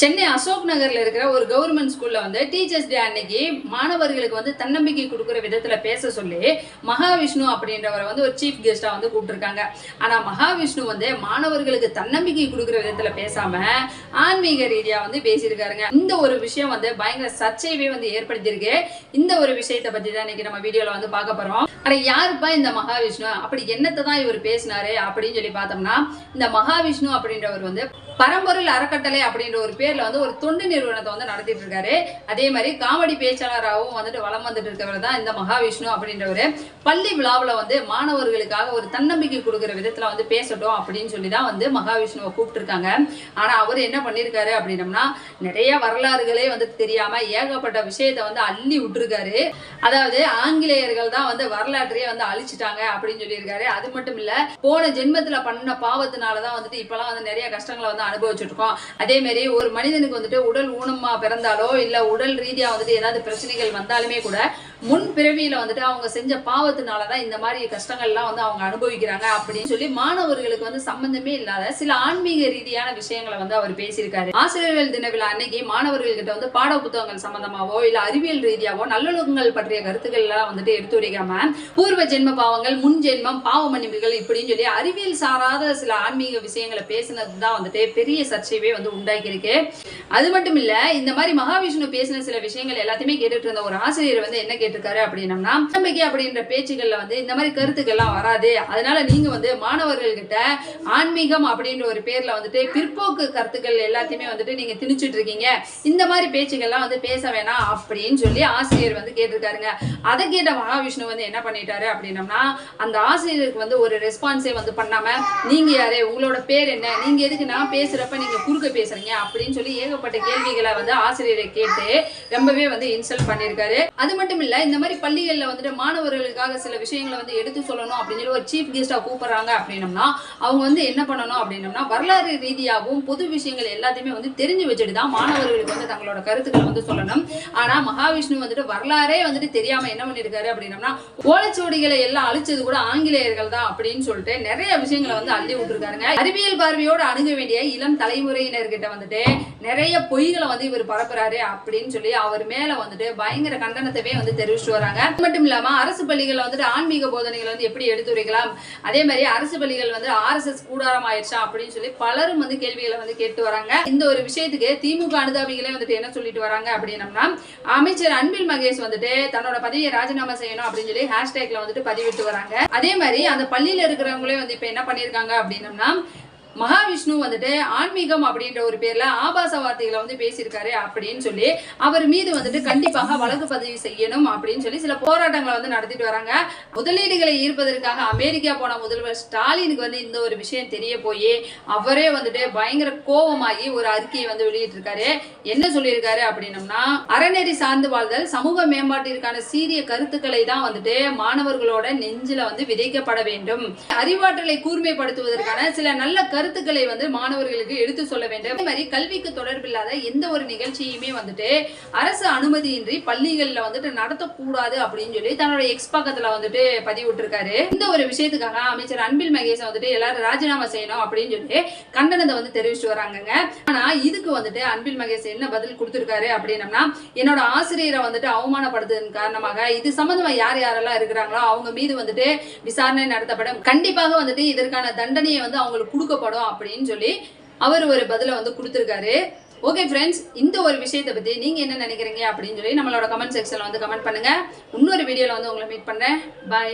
சென்னை அசோக் நகர்ல இருக்கிற ஒரு கவர்மெண்ட் ஸ்கூல்ல வந்து டீச்சர்ஸ் டே அன்னைக்கு மாணவர்களுக்கு வந்து தன்னம்பிக்கை கொடுக்குற விதத்துல பேச சொல்லி மகாவிஷ்ணு அப்படின்றவரை வந்து ஒரு சீஃப் கெஸ்டா வந்து கூப்பிட்டுருக்காங்க. ஆனா மகாவிஷ்ணு வந்து மாணவர்களுக்கு தன்னம்பிக்கை கொடுக்குற விதத்துல பேசாம ஆன்மீக ரீதியா வந்து பேசியிருக்காருங்க. இந்த ஒரு விஷயம் வந்து பயங்கர சர்ச்சையவே வந்து ஏற்படுத்தியிருக்கு. இந்த ஒரு விஷயத்தை பத்தி தான் இன்னைக்கு நம்ம வீடியோல வந்து பார்க்க போறோம். ஆனா யாருப்பா இந்த மகாவிஷ்ணு? அப்படி என்னத்தை தான் இவர் பேசினாரு அப்படின்னு சொல்லி பார்த்தோம்னா இந்த மகாவிஷ்ணு அப்படின்றவர் வந்து பரம்பொருள் அறக்கட்டளை அப்படின்ற ஒரு பேர்ல வந்து ஒரு தொண்டு நிறுவனத்தை வந்து நடத்திட்டு இருக்காரு அதே மாதிரி காமெடி பேச்சாளராகவும் வந்துட்டு வளம் வந்துட்டு இருக்கவர் தான் இந்த மகாவிஷ்ணு அப்படின்றவர். பள்ளி விழாவில் வந்து மாணவர்களுக்காக ஒரு தன்னம்பிக்கை கொடுக்குற விதத்துல வந்து பேசட்டும் அப்படின்னு சொல்லி தான் வந்து மகாவிஷ்ணுவை கூப்பிட்டுருக்காங்க. ஆனா அவர் என்ன பண்ணியிருக்காரு அப்படின்னம்னா நிறைய வரலாறுகளே வந்து தெரியாம ஏகப்பட்ட விஷயத்தை வந்து அள்ளி விட்டுருக்காரு. அதாவது ஆங்கிலேயர்கள் தான் வந்து வரலாற்றையே வந்து அழிச்சிட்டாங்க அப்படின்னு சொல்லியிருக்காரு. அது மட்டும் இல்ல போன ஜென்மத்துல பண்ண பாவத்தினால தான் வந்துட்டு இப்பெல்லாம் வந்து நிறைய கஷ்டங்களை வந்து அனுபவிச்சுட்டு இருக்கோம். அதே மாதிரி ஒரு மனிதனுக்கு வந்துட்டு உடல் ஊனமா பிறந்தாலோ இல்ல உடல் ரீதியா வந்துட்டு ஏதாவது பிரச்சனைகள் வந்தாலுமே கூட முன் பிறவியில வந்துட்டு அவங்க செஞ்ச பாவத்தினால தான் இந்த மாதிரி கஷ்டங்கள்லாம் வந்து அவங்க அனுபவிக்கிறாங்க அப்படின்னு சொல்லி மாணவர்களுக்கு வந்து சம்பந்தமே இல்லாத சில ஆன்மீக ரீதியான விஷயங்களை வந்து அவர் பேசியிருக்காரு. ஆசிரியர்கள் தின விழா அன்னைக்கு மாணவர்கள் கிட்ட வந்து பாட புத்தகங்கள் சம்பந்தமாவோ இல்ல அறிவியல் ரீதியாவோ நல்லொழுக்கங்கள் பற்றிய கருத்துக்கள் எல்லாம் வந்துட்டு எடுத்துரைக்காம பூர்வ ஜென்ம பாவங்கள் முன் ஜென்மம் பாவ மன்னிப்புகள் இப்படின்னு சொல்லி அறிவியல் சாராத சில ஆன்மீக விஷயங்களை பேசினது தான் வந்துட்டு பெரிய சர்ச்சையவே வந்து உண்டாக்கியிருக்கு. அது மட்டும் இல்ல இந்த மாதிரி மகாவிஷ்ணு பேசின சில விஷயங்கள் எல்லாத்தையுமே கேட்டுட்டு இருந்த ஒரு ஆசிரியர் வந்து என்ன கேட்டிருக்காரு அப்படின்னம்னா நம்பிக்கை அப்படின்ற பேச்சுகள்ல வந்து இந்த மாதிரி கருத்துக்கள்லாம் வராது. அதனால நீங்க வந்து மாணவர்கள் கிட்ட ஆன்மீகம் அப்படின்ற ஒரு பேர்ல வந்துட்டு பிற்போக்கு கருத்துக்கள் எல்லாத்தையுமே வந்துட்டு நீங்க திணிச்சிட்டு இருக்கீங்க இந்த மாதிரி பேச்சுகள்லாம் வந்து பேச வேணாம் அப்படின்னு சொல்லி ஆசிரியர் வந்து கேட்டிருக்காருங்க. அதை கேட்ட மகாவிஷ்ணு வந்து என்ன பண்ணிட்டாரு அப்படின்னம்னா அந்த ஆசிரியருக்கு வந்து ஒரு ரெஸ்பான்ஸே வந்து பண்ணாம நீங்க யாரு? உங்களோட பேர் என்ன? நீங்க எதுக்கு நான் பேசுறப்ப நீங்க குறுக்க பேசுறீங்க? அப்படின்னு சொல்லி ஏகப்பட்ட கேள்விகளை வந்து ஆசிரியரை கேட்டு ரொம்பவே வந்து இன்சல்ட் பண்ணியிருக்காரு அது மட்டும் இல்ல இந்த மாதிரி பள்ளிகளில் வந்துட்டு மாணவர்களுக்காக சில விஷயங்களை வந்து எடுத்து சொல்லணும் அப்படின்னு சொல்லி ஒரு சீஃப் கெஸ்ட்டாக கூப்பிட்றாங்க அப்படின்னம்னா அவங்க வந்து என்ன பண்ணணும் அப்படின்னம்னா வரலாறு ரீதியாகவும் பொது விஷயங்கள் எல்லாத்தையுமே வந்து தெரிஞ்சு வச்சுட்டு தான் மாணவர்களுக்கு வந்து தங்களோட கருத்துக்களை வந்து சொல்லணும். ஆனால் மகாவிஷ்ணு வந்துட்டு வரலாறே வந்துட்டு தெரியாமல் என்ன பண்ணியிருக்காரு அப்படின்னம்னா ஓலைச்சுவடிகளை எல்லாம் அழிச்சது கூட ஆங்கிலேயர்கள் தான் அப்படின்னு சொல்லிட்டு நிறைய விஷயங்களை வந்து அள்ளி விட்டுருக்காருங்க. அறிவியல் பார்வையோடு அணுக வேண்டிய இளம் தலைமுறையினர்கிட்ட வந்துட்டு நிறைய பொய்களை வந்து இவர் பரப்புறாரு அப்படின்னு சொல்லி அவர் மேலே வந்துட்டு பயங்கர கண்டனத்தவே வந்து தெரிவிச்சுட்டு வராங்க. அது மட்டும் இல்லாம அரசு பள்ளிகள் வந்துட்டு ஆன்மீக போதனைகளை வந்து எப்படி எடுத்துரைக்கலாம் அதே மாதிரி அரசு பள்ளிகள் வந்து ஆர்எஸ்எஸ் கூடாரம் ஆயிடுச்சா அப்படின்னு சொல்லி பலரும் வந்து கேள்விகளை வந்து கேட்டு வராங்க. இந்த ஒரு விஷயத்துக்கு திமுக அனுதாபிகளே வந்துட்டு என்ன சொல்லிட்டு வராங்க அப்படின்னம்னா அமைச்சர் அன்பில் மகேஷ் வந்துட்டு தன்னோட பதவியை ராஜினாமா செய்யணும் அப்படின்னு சொல்லி ஹேஷ்டேக்ல வந்துட்டு பதிவிட்டு வராங்க. அதே மாதிரி அந்த பள்ளியில இருக்கிறவங்களே வந்து இப்ப என்ன பண்ணிருக்காங்க அப்படின்னம்னா மகாவிஷ்ணு வந்துட்டு ஆன்மீகம் அப்படின்ற ஒரு பேர்ல ஆபாச வார்த்தைகளை வந்து பேசியிருக்காரு அப்படின்னு சொல்லி அவர் மீது வந்துட்டு கண்டிப்பாக வழக்கு பதிவு செய்யணும் அப்படின்னு சொல்லி சில போராட்டங்களை வந்து நடத்திட்டு வராங்க. முதலீடுகளை ஈர்ப்பதற்காக அமெரிக்கா போன முதல்வர் ஸ்டாலினுக்கு வந்து இந்த ஒரு விஷயம் தெரிய போய் அவரே வந்துட்டு பயங்கர கோபமாகி ஒரு அறிக்கையை வந்து வெளியிட்டிருக்காரு. என்ன சொல்லியிருக்காரு அப்படின்னம்னா அறநெறி சார்ந்து வாழ்தல் சமூக மேம்பாட்டிற்கான சீரிய கருத்துக்களை தான் வந்துட்டு மாணவர்களோட நெஞ்சில வந்து விதைக்கப்பட வேண்டும். அறிவாற்றலை கூர்மைப்படுத்துவதற்கான சில நல்ல கருத்துக்களை வந்து மாணவர்களுக்கு எடுத்து சொல்ல வேண்டும். அதே மாதிரி கல்விக்கு தொடர்பில்லாத எந்த ஒரு நிகழ்ச்சியுமே வந்துட்டு அரசு அனுமதியின்றி பள்ளிகளில் வந்துட்டு நடத்தக்கூடாது அப்படின்னு சொல்லி தன்னோட எக்ஸ் பக்கத்துல வந்துட்டு பதிவிட்டிருக்காரு. இந்த ஒரு விஷயத்துக்காக அமைச்சர் அன்பில் மகேஷ் வந்துட்டு எல்லாரும் ராஜினாமா செய்யணும் அப்படின்னு சொல்லி கண்டனத்தை வந்து தெரிவிச்சுட்டு வராங்கங்க. ஆனா இதுக்கு வந்துட்டு அன்பில் மகேஷ் என்ன பதில் கொடுத்துருக்காரு அப்படின்னம்னா என்னோட ஆசிரியரை வந்துட்டு அவமானப்படுத்துவதன் காரணமாக இது சம்பந்தமா யார் யாரெல்லாம் இருக்கிறாங்களோ அவங்க மீது வந்துட்டு விசாரணை நடத்தப்படும். கண்டிப்பாக வந்துட்டு இதற்கான தண்டனையை வந்து அவங்களுக்கு கொடுக்கப்படும். அப்படின்னு சொல்லி அவர் ஒரு பதிலை வந்து கொடுத்துருக்காரு. ஓகே ஃப்ரெண்ட்ஸ் இந்த ஒரு விஷயத்தை பத்தி நீங்க என்ன நினைக்கிறீங்க அப்படின்னு சொல்லி நம்மளோட கமெண்ட் செக்ஷன்ல வந்து கமெண்ட் பண்ணுங்க. இன்னொரு வீடியோல வந்து உங்களை மீட் பண்றேன். பாய்